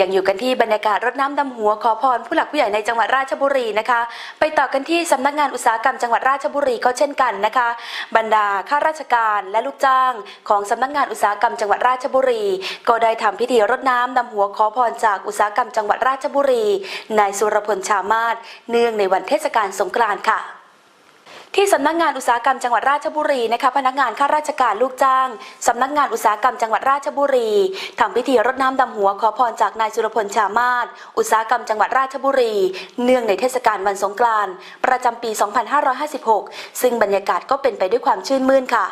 ยังอยู่กันที่บรรยากาศรดน้ำดำหัวขอพรผู้หลักผู้ใหญ่ในจังหวัดราชบุรีนะคะ ไปต่อกันที่สำนักงานอุตสาหกรรมจังหวัดราชบุรีก็เช่นกันนะคะ บรรดาข้าราชการและลูกจ้าง ของสำนักงานอุตสาหกรรมจังหวัดราชบุรี ก็ได้ทำพิธีรดน้ำดำหัวขอพรจากอุตสาหกรรมจังหวัดราชบุรีนายสุรพลชามาศเนื่องในวันเทศกาลสงกรานต์ค่ะ ที่สำนักงานอุตสาหกรรมจังหวัดราชบุรีนะคะพนักงานข้าราชการลูกจ้างสำนักงานอุตสาหกรรมจังหวัดราชบุรีทำพิธีรดน้ำดำหัวขอพรจากนายสุรพลชามาศอุตสาหกรรมจังหวัดราชบุรี เนื่องในเทศกาลวันสงกรานต์ประจำปี 2556 ซึ่งบรรยากาศก็เป็นไปด้วยความชื่นมื่นค่ะ